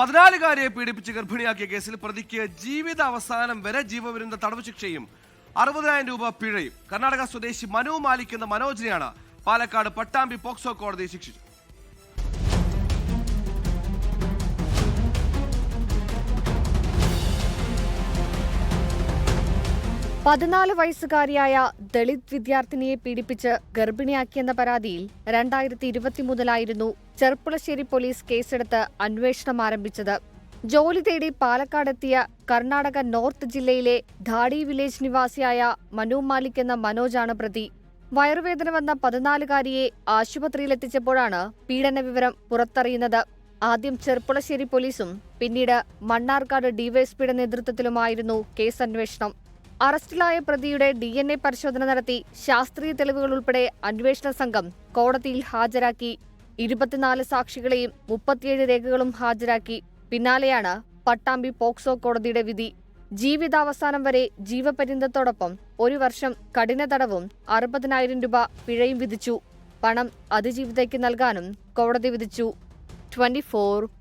പതിനാലുകാരിയെ പീഡിപ്പിച്ച് ഗർഭിണിയാക്കിയ കേസിൽ പ്രതിക്ക് ജീവിത അവസാനം വരെ ജീവപര്യന്ത തടവ് ശിക്ഷയും അറുപതിനായിരം രൂപ പിഴയും. കർണാടക സ്വദേശി മനു മാലിക് എന്ന മനോജിനെയാണ് പാലക്കാട് പട്ടാമ്പി പോക്സോ കോടതി ശിക്ഷിച്ചത്. പതിനാല് വയസ്സുകാരിയായ ദളിത് വിദ്യാർത്ഥിനിയെ പീഡിപ്പിച്ച് ഗർഭിണിയാക്കിയെന്ന പരാതിയിൽ രണ്ടായിരത്തി ഇരുപത്തി മുതലായിരുന്നു ചെർപ്പുളശ്ശേരി പോലീസ് കേസെടുത്ത് അന്വേഷണം ആരംഭിച്ചത്. ജോലി തേടി പാലക്കാടെത്തിയ കർണാടക നോർത്ത് ജില്ലയിലെ ധാടി വില്ലേജ് നിവാസിയായ മനു മാലിക് എന്ന മനോജാണ് പ്രതി. വയറുവേദന വന്ന പതിനാലുകാരിയെ ആശുപത്രിയിലെത്തിച്ചപ്പോഴാണ് പീഡന വിവരം പുറത്തറിയുന്നത്. ആദ്യം ചെർപ്പുളശ്ശേരി പോലീസും പിന്നീട് മണ്ണാർക്കാട് ഡിവൈഎസ്പിയുടെ നേതൃത്വത്തിലുമായിരുന്നു കേസ് അന്വേഷണം അറസ്റ്റിലായ പ്രതിയുടെ ഡി എൻ എ പരിശോധന നടത്തി ശാസ്ത്രീയ തെളിവുകൾ ഉൾപ്പെടെ അന്വേഷണ സംഘം കോടതിയിൽ ഹാജരാക്കി. ഇരുപത്തിനാല് സാക്ഷികളെയും മുപ്പത്തിയേഴ് രേഖകളും ഹാജരാക്കി. പിന്നാലെയാണ് പട്ടാമ്പി പോക്സോ കോടതിയുടെ വിധി. ജീവിതാവസാനം വരെ ജീവപര്യന്തത്തോടൊപ്പം ഒരു വർഷം കഠിന തടവും അറുപതിനായിരം രൂപ പിഴയും വിധിച്ചു. പണം അതിജീവിതയ്ക്ക് നൽകാനും കോടതി വിധിച്ചു. ട്വന്റി